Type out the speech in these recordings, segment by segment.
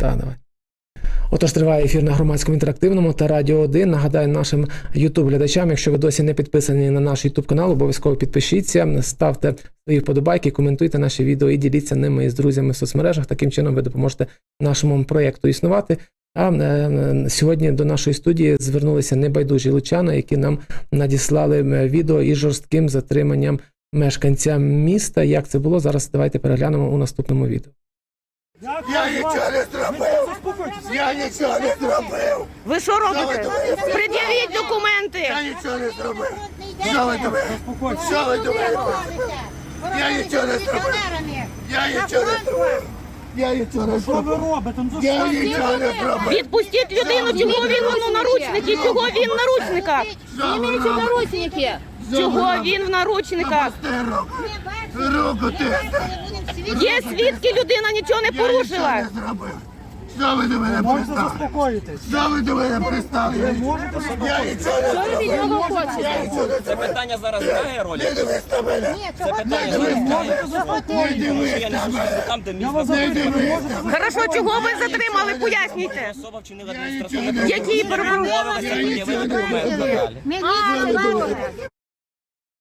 Та, давай. Отож, триває ефір на громадському інтерактивному та Радіо 1. Нагадаю нашим youtube глядачам, якщо ви досі не підписані на наш youtube канал, обов'язково підпишіться, ставте свої вподобайки, коментуйте наші відео і діліться ними із друзями в соцмережах. Таким чином ви допоможете нашому проєкту існувати. А е, сьогодні до нашої студії звернулися небайдужі лучани, які нам надіслали е, відео із жорстким затриманням мешканця міста. Як це було зараз? Давайте переглянемо у наступному відео. Я нічого не зробив! Я нічого не зробив! Ви що робите? Пред'явіть документи! Я нічого не зробив! Що ви мене? Що ви мене? Я нічого не зробив! Я нічого не зробив! Я нічого не Що ви зробив! робите? Ну, Я нічого не зробив! Відпустіть людину, чого він у наручники? Чого він в наручниках? Наручники. Чого він в наручниках? Руку ти! Є свідки, людина нічого не Я нічого порушила. не зробив! Що ви до мене пристали? заспокоїтись. Що ви до мене пристали? Я нічого не зробив! Я нічого не Це питання зараз грає роль. Не дивись на мене! Це питання Не грає. мене! Не дивись Я не на служу мене! там, де місто. вас Не дивись на мене! Хорошо, чого ви затримали? Пояснюйте. Особа вчинила адміністративне Які Відмовилася пред'явити документи надалі.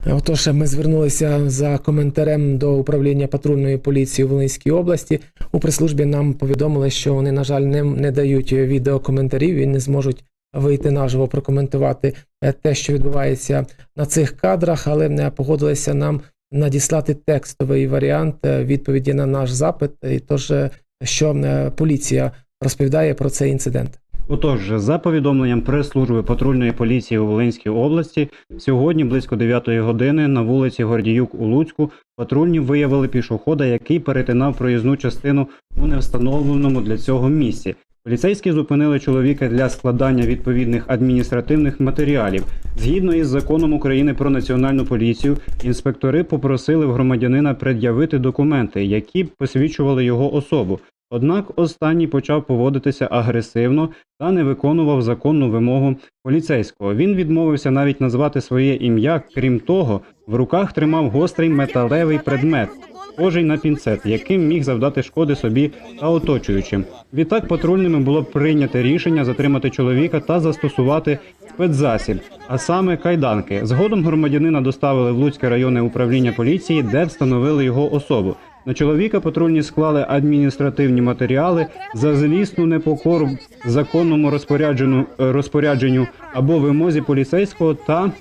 Отож, ми звернулися за коментарем до управління патрульної поліції у Волинській області. У прес-службі нам повідомили, що вони, на жаль, не, не дають відеокоментарів і не зможуть вийти наживо прокоментувати е, те, що відбувається на цих кадрах, але не погодилися нам надіслати текстовий варіант е, відповіді на наш запит. І тож, е, що поліція розповідає про цей інцидент. Отож, за повідомленням прес-служби патрульної поліції у Волинській області, сьогодні близько 9 години на вулиці Гордіюк у Луцьку патрульні виявили пішохода, який перетинав проїзну частину у невстановленому для цього місці. Поліцейські зупинили чоловіка для складання відповідних адміністративних матеріалів. Згідно із законом України про національну поліцію, інспектори попросили в громадянина пред'явити документи, які посвідчували його особу. Однак останній почав поводитися агресивно та не виконував законну вимогу поліцейського. Він відмовився навіть назвати своє ім'я. Крім того, в руках тримав гострий металевий предмет, схожий на пінцет, яким міг завдати шкоди собі та оточуючим. Відтак патрульними було прийнято рішення затримати чоловіка та застосувати спецзасіб, а саме кайданки. Згодом громадянина доставили в Луцьке районне управління поліції, де встановили його особу. На чоловіка патрульні склали адміністративні матеріали за злісну непокору законному розпорядженню, е, розпорядженню або вимозі поліцейського та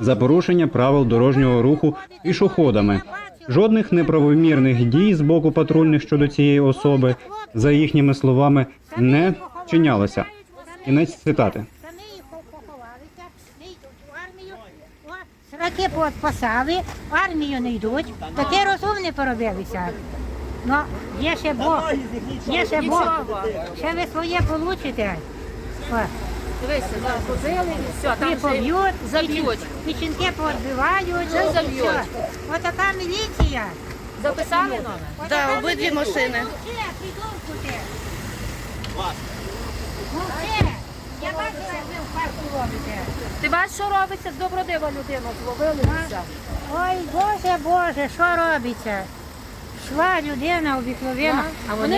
за порушення правил дорожнього руху пішоходами. Жодних неправомірних дій з боку патрульних щодо цієї особи, за їхніми словами, не вчинялося. Кінець цитати. Самі їх поховалися, не йдуть в армію. О, Сраки поотпасали, армію не йдуть. Таке розумне поробилися. Ну, є ще Бог, є ще Бог. Ще ви своє получите. Дивися, зараз побили і все, там вже заб'ють. печінки поодбивають. Вже заб'ють. Отака міліція. Записали номер? Да, обидві машини. Придурку ти. Мовчи. Я бачила, як ви в парку робите. Ти бачиш, що робиться? Добродива людина зловили і все. Ой, Боже, Боже, що робиться? Шла людина обікновена, а вони